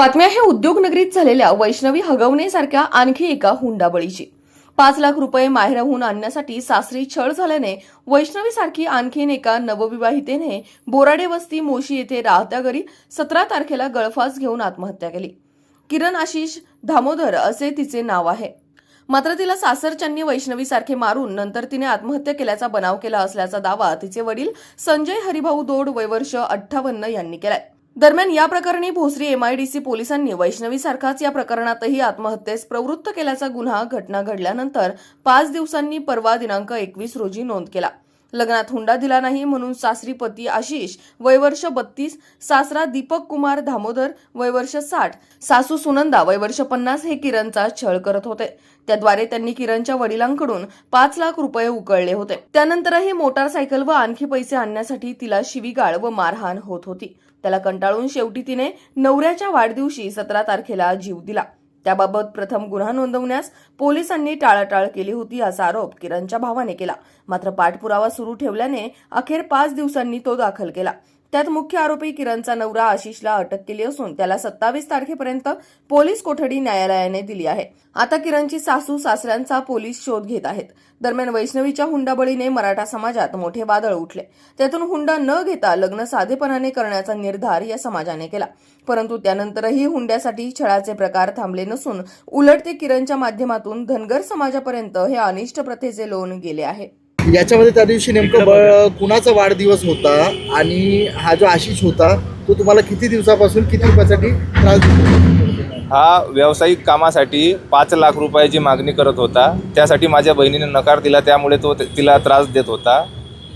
बातमी आहे उद्योगनगरीत झालेल्या वैष्णवी हगवणेसारख्या आणखी एका हुंडाबळीची. पाच लाख रुपये माहेराहून आणण्यासाठी सासरी छळ झाल्याने वैष्णवीसारखी आणखीन एका नवविवाहितेने बोराडे वस्ती मोशी येथे राहत्या घरी सतरा तारखेला गळफास घेऊन आत्महत्या केली. किरण आशिष दामोदर असे तिचे नाव आहे. मात्र तिला सासरच्यांनी वैष्णवीसारखे मारून नंतर तिने आत्महत्या केल्याचा बनाव केला असल्याचा दावा तिचे वडील संजय हरिभाऊ दोड वयवर्ष अठ्ठावन्न यांनी केलाय. दरम्यान या प्रकरणी भोसरी एमआयडीसी पोलिसांनी वैष्णवीसारखाच या प्रकरणातही आत्महत्येस प्रवृत्त केल्याचा गुन्हा घटना घडल्यानंतर पाच दिवसांनी परवा दिनांक एकवीस रोजी नोंद केला. लग्नात हुंडा दिला नाही म्हणून सासरी पती आशिष वयवर्ष बत्तीस सासरा दीपक कुमार दामोदर वयवर्ष साठ सासू सुनंदा वयवर्ष पन्नास हे किरणचा छळ करत होते. त्याद्वारे त्यांनी किरणच्या वडिलांकडून पाच लाख रुपये उकळले होते. त्यानंतरही मोटारसायकल व आणखी पैसे आणण्यासाठी तिला शिवीगाळ व मारहाण होत होती. त्याला कंटाळून शेवटी तिने नवऱ्याच्या वाढदिवशी सतरा तारखेला जीव दिला. त्याबाबत प्रथम गुन्हा नोंदवण्यास पोलिसांनी टाळाटाळ केली होती असा आरोप किरणच्या भावाने केला. मात्र पाठपुरावा सुरू ठेवल्याने अखेर पाच दिवसांनी तो दाखल केला. त्यात मुख्य आरोपी किरणचा नवरा आशिषला अटक केली असून त्याला सत्तावीस तारखेपर्यंत पोलीस कोठडी न्यायालयाने दिली आहे. आता किरणची सासू सासऱ्यांचा पोलीस शोध घेत आहेत. दरम्यान वैष्णवीच्या हुंडाबळीने मराठा समाजात मोठे वादळ उठले. त्यातून हुंडा न घेता लग्न साधेपणाने करण्याचा निर्धार या समाजाने केला. परंतु त्यानंतरही हुंड्यासाठी छळाचे प्रकार थांबले नसून उलट ते किरणच्या माध्यमातून धनगर समाजापर्यंत हे अनिष्ट प्रथेचे लोन गेले आहे. याच्यामध्ये त्या दिवशी नेमकं ब- कुणाचा वाढदिवस होता आणि हा जो आशिष होता तो तुम्हाला किती दिवसापासून किती रुपयासाठी त्रास देत? होता? हा व्यावसायिक कामासाठी पाच लाख रुपयाची मागणी करत होता. त्यासाठी माझ्या बहिणीने नकार दिला त्यामुळे तो तिला त्रास देत होता.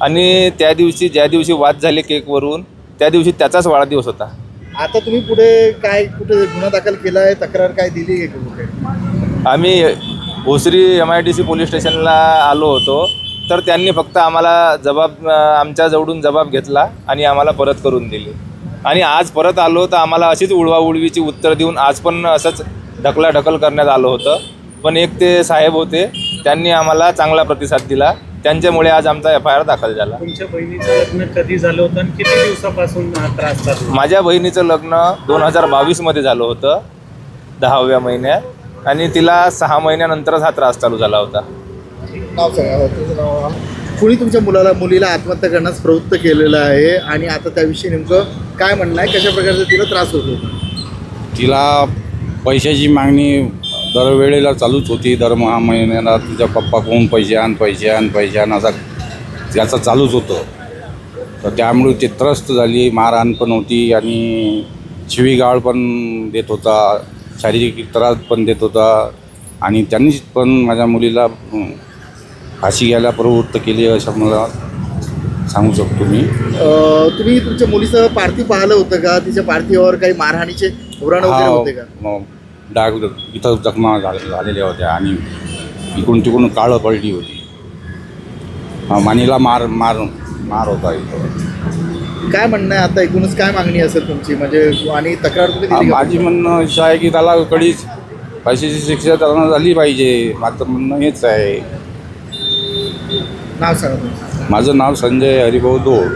आणि त्या दिवशी ज्या दिवशी वाद झाले केकवरून त्या दिवशी त्याचाच वाढदिवस होता. आता तुम्ही पुढे काय कुठे गुन्हा दाखल केला आहे तक्रार काय दिली आहे आम्ही Bhosari M I D C police स्टेशनला आलो होतो. तर त्यांनी फक्त आम्हाला जबाब आमच्या जवळून जबाब घेतला आणि आम्हाला परत करून दिली. आणि आज परत आलो तर आम्हाला अशीच उडवाउडवीची उत्तर देऊन आज पण असंच ढकलाढकल करण्यात आलं होतं. पण एक ते साहेब होते त्यांनी आम्हाला चांगला प्रतिसाद दिला. त्यांच्यामुळे आज आमचा एफ आय आर दाखल झाला. तुमच्या बहिणीचं लग्न कधी झालं होतं आणि किती दिवसापासून त्रास आहे? माझ्या बहिणीचं लग्न दोन हजार बावीसमध्ये झालं होतं दहाव्या महिन्यात. आणि तिला सहा महिन्यानंतरच हा त्रास चालू झाला होता. नाव सांगा हो, तुझं नाव कुणी तुमच्या मुलाला मुलीला आत्महत्या करण्यास प्रवृत्त केलेलं आहे? आणि आता त्याविषयी नेमकं काय म्हणणं आहे? कशा प्रकारचा तिला त्रास होतो तिला पैशाची मागणी दरवेळेला चालूच होती. दर महा महिन्याला तिच्या पप्पाकडून पैसे आण पैसे आण पैसे आण असा त्याचं चालूच होतं. तर त्यामुळे ती त्रस्त झाली. मारहाण पण होती आणि शिवीगाळ पण देत होता. शारीरिक त्रास पण देत होता. आणि त्यांनीच पण माझ्या मुलीला फाशी घ्यायला प्रवृत्त केली असं मला सांगू शकतो मी. अं, तुम्ही तुमच्या मुलीचं पार्थिव पाहिलं होतं का? तिच्या पार्थिवावर काही मारहाणीचे पुराण वगैरे होते का? म- डाग इथं जखमा झाले- झालेल्या होत्या आणि इकडून तिकडून काळं पडली होती. हा, मानीला मार मार मार होता इथं. काय म्हणणं आहे आता? एकूणच काय मागणी असेल तुमची? म्हणजे आणि तक्रार तुम्ही हा, दिली का? माझी म्हणणं असं आहे की त्याला कडीच पैशाची शिक्षा त्यांना झाली पाहिजे. माझं म्हणणं हेच आहे. नाव सांगा माझं नाव संजय हरिभाऊ दोड